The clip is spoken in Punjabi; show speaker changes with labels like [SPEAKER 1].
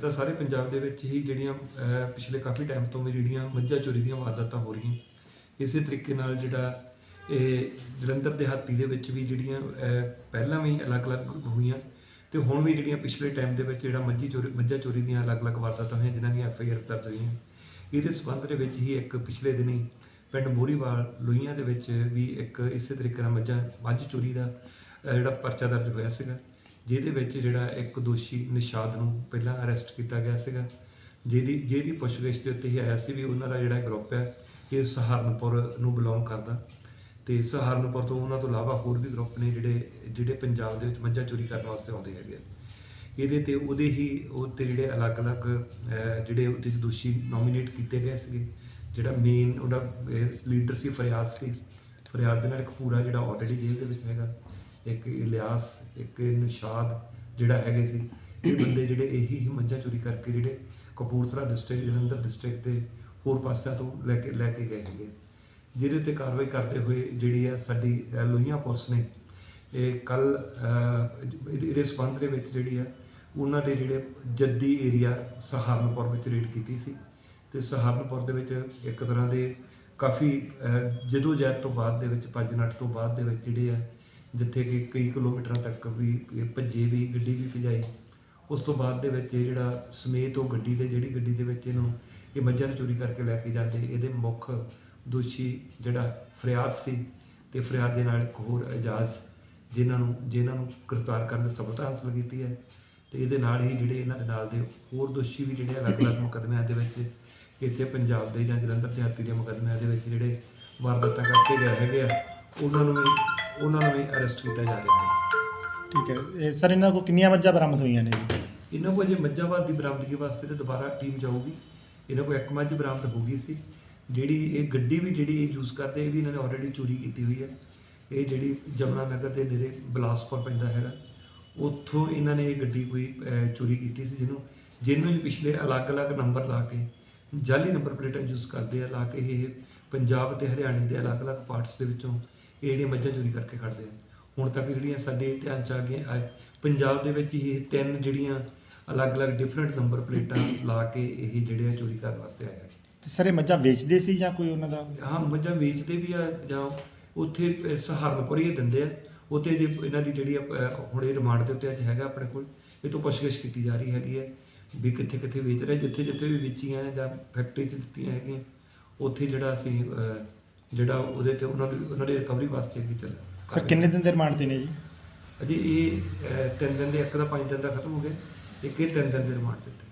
[SPEAKER 1] ਤਾਂ ਸਾਰੇ ਪੰਜਾਬ ਦੇ ਵਿੱਚ ਹੀ ਜਿਹੜੀਆਂ ਪਿਛਲੇ ਕਾਫੀ ਟਾਈਮ ਤੋਂ ਵੀ ਜਿਹੜੀਆਂ ਮੱਝਾਂ ਚੋਰੀ ਦੀਆਂ ਵਾਰਦਾਤਾਂ ਹੋ ਰਹੀਆਂ। ਇਸੇ ਤਰੀਕੇ ਨਾਲ ਜਿਹੜਾ ਇਹ ਜਲੰਧਰ ਦਿਹਾਤੀ ਦੇ ਵਿੱਚ ਵੀ ਜਿਹੜੀਆਂ ਪਹਿਲਾਂ ਵੀ ਅਲੱਗ-ਅਲੱਗ ਹੋਈਆਂ ਤੇ ਹੁਣ ਵੀ ਜਿਹੜੀਆਂ ਪਿਛਲੇ ਟਾਈਮ ਦੇ ਵਿੱਚ ਜਿਹੜਾ ਮੱਝੀ ਚੋਰੀ, ਮੱਝਾਂ ਚੋਰੀ ਦੀਆਂ ਅਲੱਗ-ਅਲੱਗ ਵਾਰਦਾਤਾਂ ਹੋਈਆਂ, ਜਿਨ੍ਹਾਂ ਦੀਆਂ ਐਫ ਆਈ ਆਰ ਦਰਜ ਹੋਈਆਂ। ਇਹਦੇ ਸਬੰਧ ਦੇ ਵਿੱਚ ਹੀ ਇੱਕ ਪਿਛਲੇ ਦਿਨੀ ਪਿੰਡ ਮੋਰੀਵਾਲ ਲੋਹੀਆਂ ਦੇ ਵਿੱਚ ਵੀ ਇੱਕ ਇਸੇ ਤਰੀਕੇ ਨਾਲ ਮੱਝਾਂ, ਮੱਝ ਚੋਰੀ ਦਾ ਜਿਹੜਾ ਪਰਚਾ ਦਰਜ ਹੋਇਆ ਸੀਗਾ। ਜਿਹਦੇ ਵਿੱਚ ਜਿਹੜਾ ਇੱਕ ਦੋਸ਼ੀ ਨਿਸ਼ਾਦ ਨੂੰ ਪਹਿਲਾਂ ਅਰੈਸਟ ਕੀਤਾ ਗਿਆ ਸੀਗਾ। ਜਿਹਦੀ ਜਿਹਦੀ ਪੁੱਛਗਿੱਛ ਦੇ ਉੱਤੇ ਹੀ ਆਇਆ ਸੀ ਵੀ ਉਹਨਾਂ ਦਾ ਜਿਹੜਾ ਗਰੁੱਪ ਹੈ, ਇਹ ਸਹਾਰਨਪੁਰ ਨੂੰ ਬਿਲੋਂਗ ਕਰਦਾ। ਤੇ ਸਹਾਰਨਪੁਰ ਤੋਂ ਉਹਨਾਂ ਤੋਂ ਇਲਾਵਾ ਹੋਰ ਵੀ ਗਰੁੱਪ ਨੇ ਜਿਹੜੇ ਜਿਹੜੇ ਪੰਜਾਬ ਦੇ ਵਿੱਚ ਮੱਝਾਂ ਚੋਰੀ ਕਰਨ ਵਾਸਤੇ ਆਉਂਦੇ ਹੈਗੇ ਆ। ਇਹਦੇ ਤੇ ਉਹਦੇ ਹੀ ਉਹ ਤੇ ਜਿਹੜੇ ਅਲੱਗ-ਅਲੱਗ ਜਿਹੜੇ ਉਹਦੇ 'ਚ ਦੋਸ਼ੀ ਨੋਮੀਨੇਟ ਕੀਤੇ ਗਏ ਸੀਗੇ। ਜਿਹੜਾ ਮੇਨ ਉਹਦਾ ਲੀਡਰ ਸੀ ਫਰਿਆਦ ਸੀ। ਫਰਿਆਦ ਦੇ ਨਾਲ ਇੱਕ ਪੂਰਾ ਜਿਹੜਾ ਆਲਰੇਡੀ ਜੇਲ੍ਹ ਦੇ ਵਿੱਚ ਹੈਗਾ। ਇੱਕ ਇਲਿਆਸ, ਇੱਕ ਨਿਸ਼ਾਦ ਜਿਹੜਾ ਹੈਗੇ ਸੀ, ਇਹ ਬੰਦੇ ਜਿਹੜੇ ਇਹੀ ਹੀ ਮੱਝਾਂ ਚੋਰੀ ਕਰਕੇ ਜਿਹੜੇ ਕਪੂਰਥਲਾ ਡਿਸਟ੍ਰਿਕਟ ਜਲੰਧਰ ਡਿਸਟ੍ਰਿਕਟ ਦੇ ਹੋਰ ਪਾਸਿਆਂ ਤੋਂ ਲੈ ਕੇ ਲੈ ਕੇ ਗਏ ਹੈਗੇ ਜਿਹਦੇ ਤੇ ਕਾਰਵਾਈ ਕਰਦੇ ਹੋਏ ਜਿਹੜੀ ਆ ਸਾਡੀ ਲੋਹੀਆਂ ਪੁਲਿਸ ਨੇ, ਇਹ ਕੱਲ ਇਹਦੇ ਸੰਬੰਧ ਦੇ ਵਿੱਚ ਜਿਹੜੀ ਆ, ਉਹਨਾਂ ਦੇ ਜਿਹੜੇ ਜੱਦੀ ਏਰੀਆ ਸਹਾਰਨਪੁਰ ਵਿੱਚ ਰੇਡ ਕੀਤੀ ਸੀ। ਤੇ ਸਹਾਰਨਪੁਰ ਦੇ ਵਿੱਚ ਇੱਕ ਤਰ੍ਹਾਂ ਦੇ ਕਾਫੀ ਜਦੋਂ ਜਹਿਦ ਤੋਂ ਬਾਅਦ ਦੇ ਵਿੱਚ, ਪੰਜ ਨੱਠ ਤੋਂ ਬਾਅਦ ਦੇ ਵਿੱਚ ਜਿਹੜੇ ਆ ਜਿੱਥੇ ਕਿ ਕਈ ਕਿਲੋਮੀਟਰਾਂ ਤੱਕ ਵੀ ਭੱਜੇ ਵੀ, ਗੱਡੀ ਵੀ ਭਜਾਈ। ਉਸ ਤੋਂ ਬਾਅਦ ਦੇ ਵਿੱਚ ਇਹ ਜਿਹੜਾ ਸਮੇਤ ਉਹ ਗੱਡੀ ਦੇ, ਜਿਹੜੀ ਗੱਡੀ ਦੇ ਵਿੱਚ ਇਹਨੂੰ ਇਹ ਮੱਝਾਂ ਨੂੰ ਚੋਰੀ ਕਰਕੇ ਲੈ ਕੇ ਜਾਂਦੇ। ਇਹਦੇ ਮੁੱਖ ਦੋਸ਼ੀ ਜਿਹੜਾ ਫਰਿਆਦ ਸੀ ਤੇ ਫਰਿਆਦ ਦੇ ਨਾਲ ਇੱਕ ਹੋਰ ਇਜਾਜ਼ ਜਿਨ੍ਹਾਂ ਨੂੰ ਜਿਨ੍ਹਾਂ ਨੂੰ ਗ੍ਰਿਫਤਾਰ ਕਰਨ ਦੀ ਸਫਲਤਾ ਹਾਸਲ ਕੀਤੀ ਹੈ ਤੇ ਇਹਦੇ ਨਾਲ ਹੀ ਜਿਹੜੇ ਇਹਨਾਂ ਦੇ ਨਾਲ ਦੇ ਹੋਰ ਦੋਸ਼ੀ ਵੀ ਜਿਹੜੇ ਅਲੱਗ-ਅਲੱਗ ਮੁਕੱਦਮਿਆਂ ਦੇ ਵਿੱਚ ਇੱਥੇ ਪੰਜਾਬ ਦੇ ਜਾਂ ਜਲੰਧਰ ਦੇ ਹੱਤੀ ਦੇ ਮੁਕੱਦਮਿਆਂ ਦੇ ਵਿੱਚ ਜਿਹੜੇ ਵਾਰਦਾਤਾਂ ਕਰਕੇ ਗਏ ਹੈਗੇ ਆ, ਉਹਨਾਂ ਨੂੰ ਵੀ ਉਹਨਾਂ ਨੂੰ ਵੀ ਅਰੈਸਟ ਕੀਤਾ ਜਾ ਰਿਹਾ ਹੈ।
[SPEAKER 2] ਠੀਕ ਹੈ। ਸਰ ਇਹਨਾਂ ਕੋਲ ਕਿੰਨੀਆਂ ਮੱਝਾਂ ਬਰਾਮਦ ਹੋਈਆਂ ਨੇ? ਜੀ
[SPEAKER 1] ਇਹਨਾਂ ਕੋਲ ਜੇ ਮੱਝਾਬਾਦ ਦੀ ਬਰਾਮਦਗੀ ਵਾਸਤੇ ਤੇ ਦੁਬਾਰਾ ਟੀਮ ਜਾਊਗੀ। ਇਹਨਾਂ ਕੋਲ ਇੱਕ ਮੱਝ ਬਰਾਮਦ ਹੋ ਗਈ ਸੀ। ਜਿਹੜੀ ਇਹ ਗੱਡੀ ਵੀ ਜਿਹੜੀ ਇਹ ਯੂਜ਼ ਕਰਦੇ ਇਹ ਵੀ ਇਹਨਾਂ ਨੇ ਆਲਰੇਡੀ ਚੋਰੀ ਕੀਤੀ ਹੋਈ ਹੈ। ਇਹ ਜਿਹੜੀ ਜਮਨਾ ਨਗਰ ਦੇ ਨੇੜੇ ਬਲਾਸਪੁਰ ਪੈਂਦਾ ਹੈਗਾ। ਉੱਥੋਂ ਇਹਨਾਂ ਨੇ ਇਹ ਗੱਡੀ ਕੋਈ ਅਹ, ਚੋਰੀ ਕੀਤੀ ਸੀ ਜਿਹਨੂੰ ਜਿਹਨੂੰ ਹੀ ਪਿਛਲੇ ਅਲੱਗ-ਅਲੱਗ ਨੰਬਰ ਲਾ ਕੇ ਜਾਲੀ ਨੰਬਰ ਪਲੇਟਾਂ ਯੂਜ਼ ਕਰਦੇ ਆ ਲਾ ਕੇ ਇਹ ਪੰਜਾਬ ਤੇ ਹਰਿਆਣੇ ਦੇ ਅਲੱਗ-ਅਲੱਗ ਪਾਰਟਸ ਦੇ ਵਿੱਚੋਂ ਇਹ ਜਿਹੜੀਆਂ ਮੱਝਾਂ ਚੋਰੀ ਕਰਕੇ ਖੜਦੇ ਆ। ਹੁਣ ਤੱਕ ਜਿਹੜੀਆਂ ਸਾਡੇ ਧਿਆਨ ਚ ਆ ਗਈਆਂ ਪੰਜਾਬ ਦੇ ਵਿੱਚ ਇਹ ਤਿੰਨ ਜਿਹੜੀਆਂ ਅਲੱਗ-ਅਲੱਗ ਡਿਫਰੈਂਟ ਨੰਬਰ ਪਲੇਟਾਂ ਲਾ ਕੇ ਇਹ ਜਿਹੜੇ ਆ ਚੋਰੀ ਕਰਨ ਵਾਸਤੇ ਆਏ ਆ।
[SPEAKER 2] ਤੇ ਸਰ ਇਹ ਮੱਝਾਂ ਵੇਚਦੇ ਸੀ ਜਾਂ ਕੋਈ ਉਹਨਾਂ ਦਾ?
[SPEAKER 1] ਹਾਂ ਮੱਝਾਂ ਵੇਚਦੇ ਵੀ ਆ ਜਾਂ ਉੱਥੇ ਸਹਾਰਨਪੁਰ ਹੀ ਦਿੰਦੇ ਆ। ਉੱਥੇ ਜੇ ਇਹਨਾਂ ਦੀ ਜਿਹੜੀ ਹੁਣ ਇਹ ਰਿਮਾਂਡ ਦੇ ਉੱਤੇ ਅੱਜ ਹੈਗਾ ਆਪਣੇ ਕੋਲ ਇਹ ਤੋਂ ਪੁੱਛਗਿੱਛ ਕੀਤੀ ਜਾ ਰਹੀ ਹੈਗੀ ਹੈ ਵੀ ਕਿੱਥੇ ਕਿੱਥੇ ਵੇਚ ਰਹੇ ਜਿੱਥੇ ਜਿੱਥੇ ਵੀ ਵੇਚੀਆਂ ਜਾਂ ਫੈਕਟਰੀ 'ਚ ਦਿੱਤੀਆਂ ਹੈਗੀਆਂ ਉੱਥੇ ਜਿਹੜਾ ਅਸੀਂ ਜਿਹੜਾ ਉਹਦੇ ਤੇ ਉਹਨਾਂ ਦੀ ਉਹਨਾਂ ਦੀ ਰਿਕਵਰੀ ਵਾਸਤੇ ਅੱਗੇ ਚੱਲ
[SPEAKER 2] ਸਰ ਕਿੰਨੇ ਦਿਨ ਦੇ ਰਿਮਾਂਡ ਤੇ ਨੇ ਜੀ?
[SPEAKER 1] ਅਜੇ ਇਹ ਤਿੰਨ ਦਿਨ ਦੇ ਇੱਕ ਦਾ ਪੰਜ ਦਿਨ ਦਾ ਖਤਮ ਹੋ ਗਿਆ ਇੱਕ ਇਹ ਤਿੰਨ ਦਿਨ ਦੇ ਰਿਮਾਂਡ ਦਿੱਤੇ